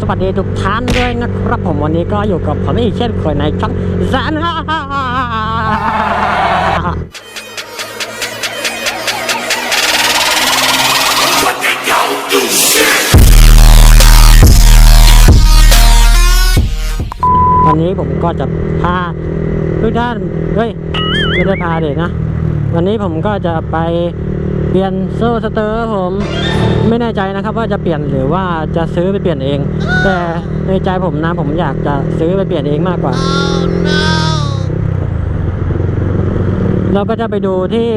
สวัสดีทุกท่านด้วยนะครับ ผมวันนี้ก็อยู่กับผมอีกเช่นเคยในช่องซานวันนี้ผมก็จะพาทุกท่านเฮ้ยไม่ได้พาเด็กนะ วันนี้ผมก็จะไป เปลี่ยนโซ่สเตอร์ผมไม่แน่ใจนะครับว่าจะเปลี่ยนหรือว่าจะซื้อไปเปลี่ยนเอง แต่ในใจผมนะผมอยากจะซื้อไปเปลี่ยนเองมากกว่าเราก็จะไปดูที่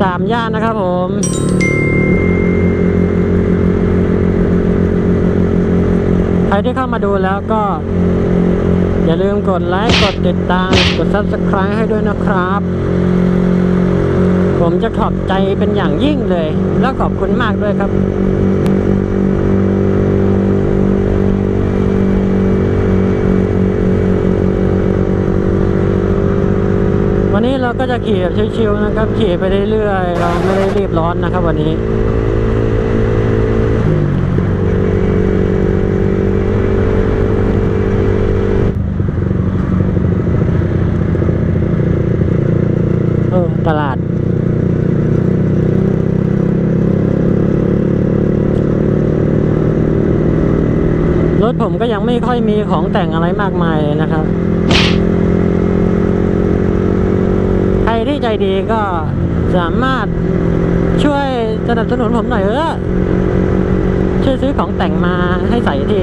สามย่านนะครับผมใครที่เข้ามาดูแล้วก็ อย่าลืมกดไลค์ กดติดตาม กด subscribe ให้ด้วยนะครับ ผมจะขอบใจเป็นอย่างยิ่งเลย แล้วขอบคุณมากด้วยครับวันนี้เราก็จะขี่แบบชิวๆนะครับ ขี่ไปเรื่อยๆ เราไม่ได้รีบร้อนนะครับวันนี้ เออ ตลาด รถผมก็ยังไม่ค่อยมีของแต่งอะไรมากมายเลยนะครับ ใครที่ใจดีก็สามารถช่วยสนับสนุนผมหน่อยเออช่วยซื้อของแต่งมาให้ใส่ที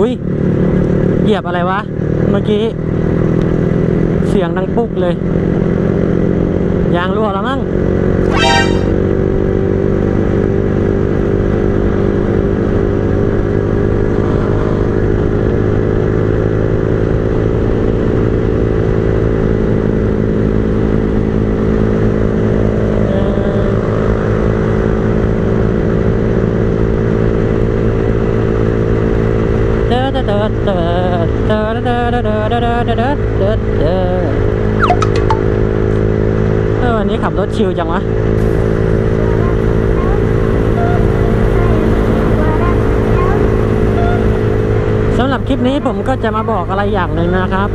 อุ้ย เหยียบอะไรวะ เมื่อกี้ เสียงดังปุ๊กเลย ยางรั่วแล้วมั้ง ดเดดเดดเดเออวันนี้ขับรถชิลจังวะสำหรับคลิปนี้ผมก็จะมาบอกอะไรอย่างหนึ่งนะครับ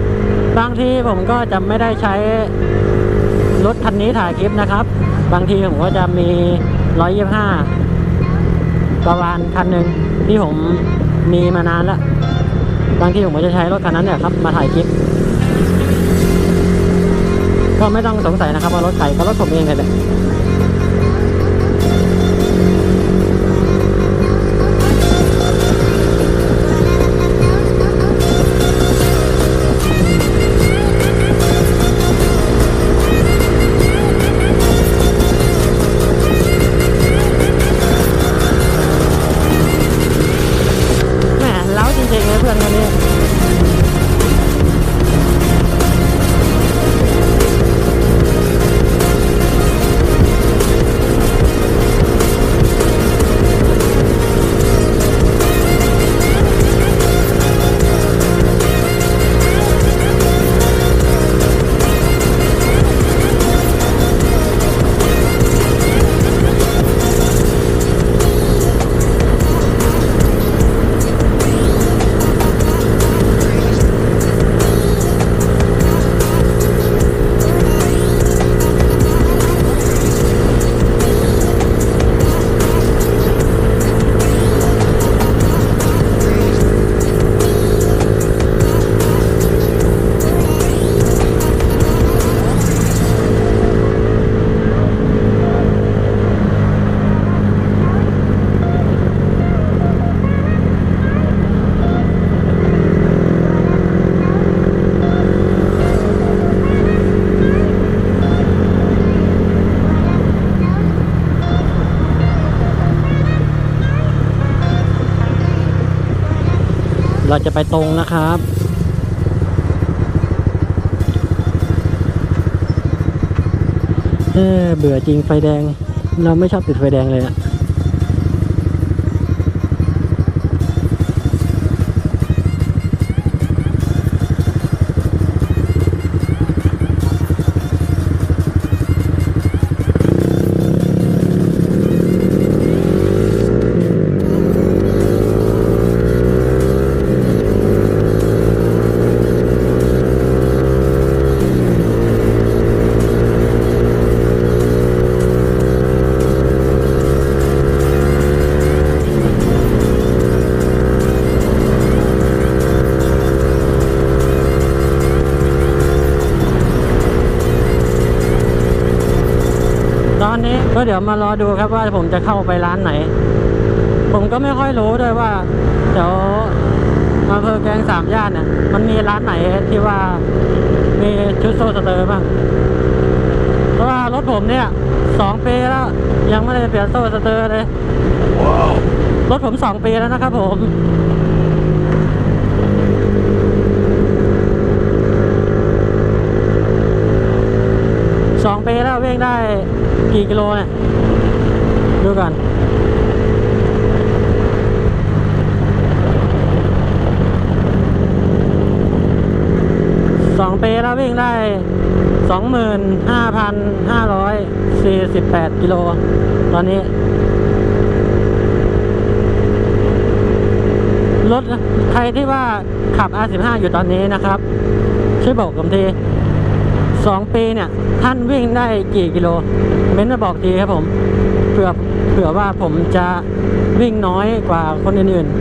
บางทีผมก็จะไม่ได้ใช้รถคันนี้ถ่ายคลิปนะครับ บางทีผมก็จะมี 125 ประมาณคันหนึ่งที่ผมมีมานานแล้ว บางทีผมก็จะใช้รถคันนั้นเนี่ยครับมาถ่ายคลิป ก็ไม่ต้องสงสัยนะครับว่ารถใครก็รถผมเองเลยแหละ เราจะไปตรงนะครับ เออเบื่อจริงไฟแดง เราไม่ชอบติดไฟแดงเลยอะ เดี๋ยวมารอดูครับว่าผมจะเข้าไปร้านไหน ผมก็ไม่ค่อยรู้ด้วยว่า เดี๋ยวอำเภอแกงสามย่านเนี่ยมันมีร้านไหนที่ว่ามีชุดโซสเตอร์บ้างเพราะว่ารถผมเนี่ยสองปีแล้วยังไม่ได้เปลี่ยนโซ่สเตอร์เลยรถผมสองปีแล้วนะครับผมสองปีแล้ววิ่งได้ กี่กิโลเนี่ยดูก่อนสองปีแล้ววิ่งได้สองหมื่นห้าพันห้าร้อยสี่สิบแปดกิโล ตอนนี้ รถใครที่ว่าขับ R15 อยู่ตอนนี้นะครับ ช่วยบอกผมที สองปีเนี่ย ท่านวิ่งได้กี่กิโล เม้นต์มาบอกทีครับผมเผื่อเผื่อว่าผมจะวิ่งน้อยกว่าคนอื่นๆ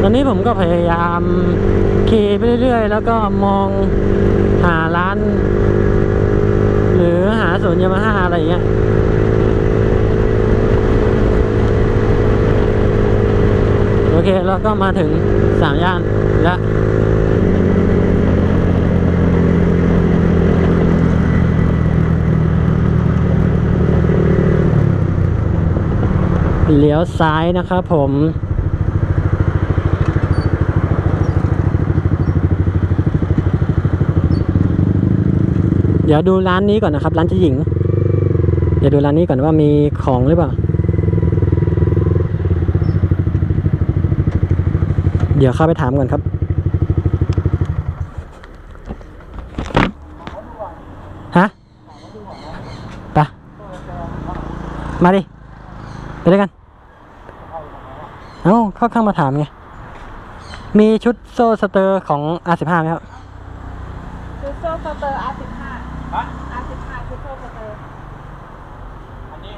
ตอนนี้ผมก็พยายามขี่ไปเรื่อยๆ แล้วก็มองหาร้าน หรือหาศูนย์ยามาฮ่าอะไรอย่างเงี้ย โอ เคแล้วก็มาถึงสามย่านแล้วเลี้ยวซ้ายนะครับผม เดี๋ยวดูร้านนี้ก่อนนะครับ ร้านเจ๊หญิง เดี๋ยวดูร้านนี้ก่อนว่ามีของหรือเปล่า เดี๋ยวเข้าไปถามก่อนครับ ฮะไปมาดิ ไปด้วยกัน เอ้า เข้าข้างมาถามไง มีชุดโซ่สเตอร์ของ R15 ไหมครับ ชุดโซ่สเตอร์ R15 ฮะ R15 ชุดโซ่สเตอร์ อันนี้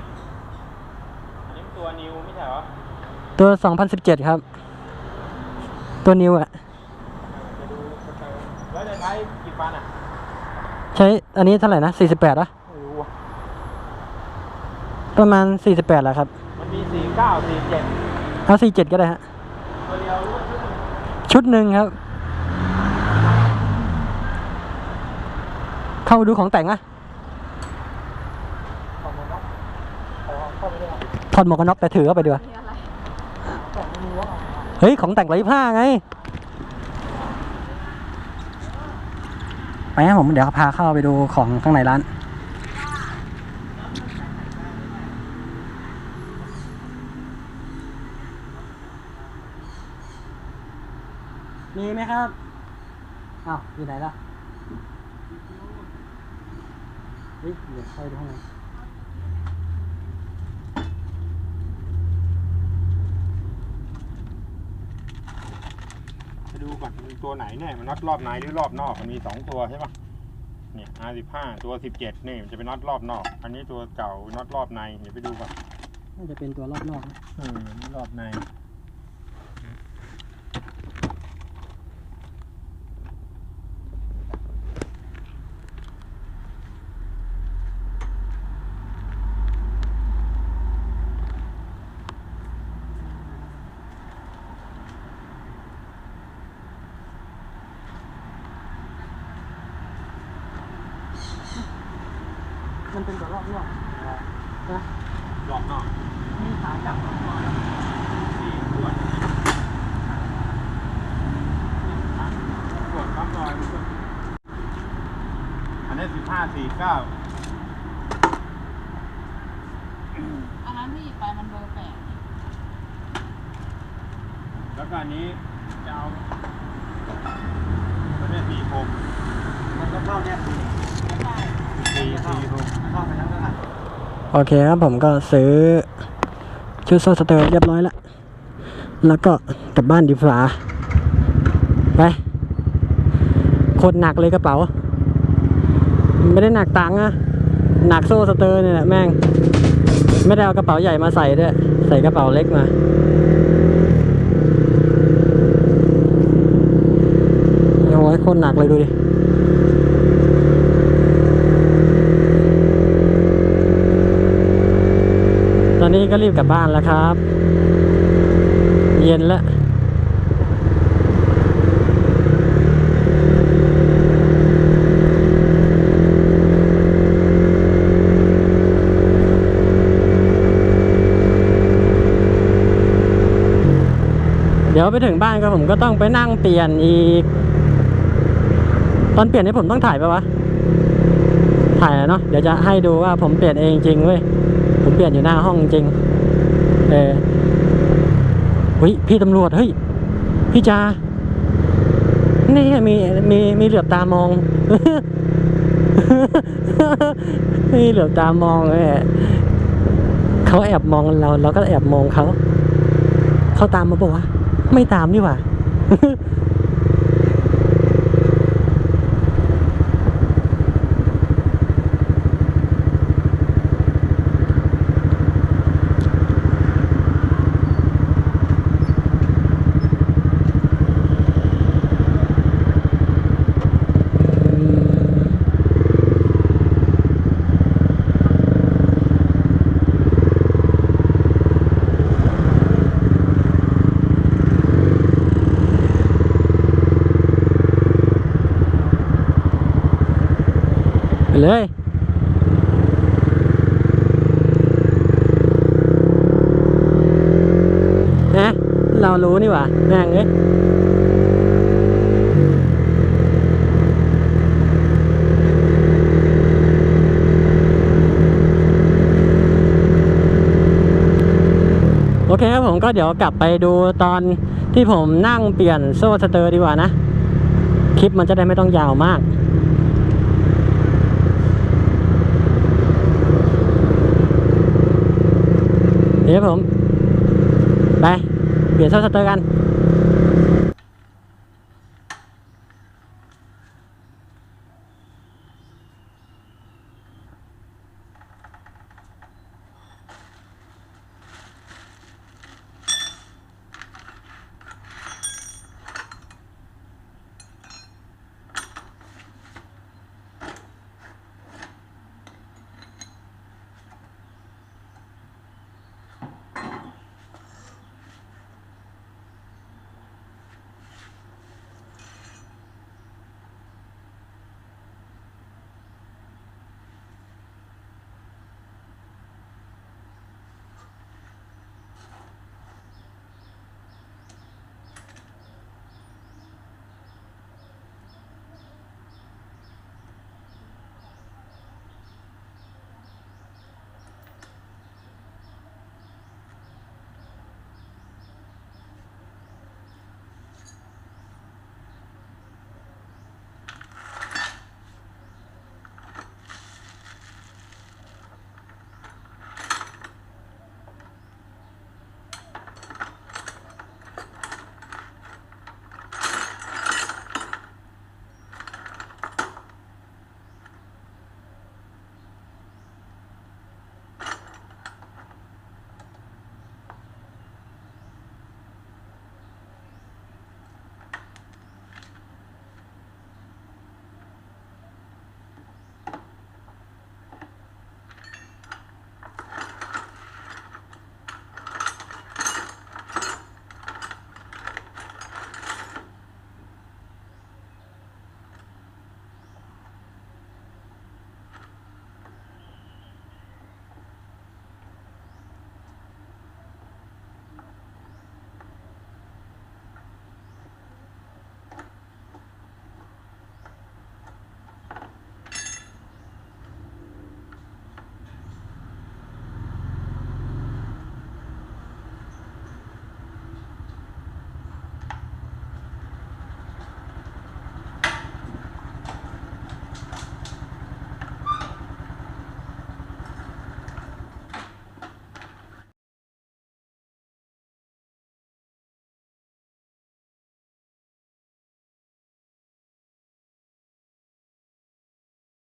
อันนี้มันตัวนิวไม่ใช่เหรอ ตัว 2017 ครับ ตัวนิวอะจะดูสเตอร์แล้วจะใช้กี่ฟันอะ ใช้อันนี้เท่าไหร่นะ48อะไม่รู้อะประมาณ48แหละครับ มันมีสี่เก้าสี่เจ็ดเอา47ก็ได้ฮะ ตัวเดียวรู้ว่าชุดหนึ่งชุดหนึ่งครับ เข้าดูของแต่งอะของมันเนาะเอาเข้าไปด้วยถอดหมวกกันน็อกแต่ถือเข้าไปดีกว่ามีอะไรแต่ไม่รู้ว่า เฮ้ย ของแต่งไร้ผ้าไง ไปครับผมเดี๋ยวพาเข้าไปดูของข้างในร้านมีไหมครับอ้าวอยู่ไหนล่ะเฮ้ยเดี๋ยวเข้าไปดูข้างใน ไปดู ก่อนมันตัวไหนเนี่ยมันน็อตรอบในหรือรอบนอกมันมีสองตัวใช่ปะเนี่ย R15 ตัว 17นี่มันจะเป็นน็อตรอบนอก อันนี้ตัวเก่าน็อตรอบในเดี๋ยวไปดูก่อนน่าจะเป็นตัวรอบนอกนะอืมนี่รอบใน มันเป็นตัวรอบนอกอ่านะรอบนอกมีขาจับสองตัวนี่ตรวจตรวจครับรอยอันนี้สิบห้าสี่เก้าอันนั้นที่หยิบไปมันเบอร์แปดแล้วก็อันนี้จะเอาอันนี้สี่หกมันก็เข้าเนี่ย โอเคครับผมก็ซื้อชุดโซ่สเตอร์เรียบร้อยแล้ว แล้วก็กลับบ้านดีฟ้าไปโคตรหนักเลยกระเป๋า ไม่ได้หนักตังค์อะหนักโซ่สเตอร์เนี่ยแหละแม่ง ไม่ได้เอากระเป๋าใหญ่มาใส่ด้วย ใส่กระเป๋าเล็กมาโอ้ยโคตรหนักเลยดูดิ อนนี้ก็รีบกลับบ้านแล้วครับ เย็นแล้วเดี๋ยวไปถึงบ้านก็ผมก็ต้องไปนั่งเปลี่ยนอีก ตอนเปลี่ยนนี่ผมต้องถ่ายปะวะ ถ่ายอะเนาะเดี๋ยวจะให้ดูว่าผมเปลี่ยนเองจริงเว้ย เปลี่ยนอยู่หน้าห้องจริง เออเฮ้ยพี่ตำรวจเฮ้ยพี่จานี่มีมีมีเหลือบตามอง มีเหลือบตามองเลยเขาแอบมองเราเราก็แอบมองเขาเขาตามมาบอกว่าไม่ตามนี่หว่า เลยนะเรารู้นี่หว่าแม่งเอ้ยโอเคครับผมก็เดี๋ยวกลับไปดูตอนที่ผมนั่งเปลี่ยนโซ่สเตอร์ดีกว่านะ คลิปมันจะได้ไม่ต้องยาวมาก เดี๋ยวผมไป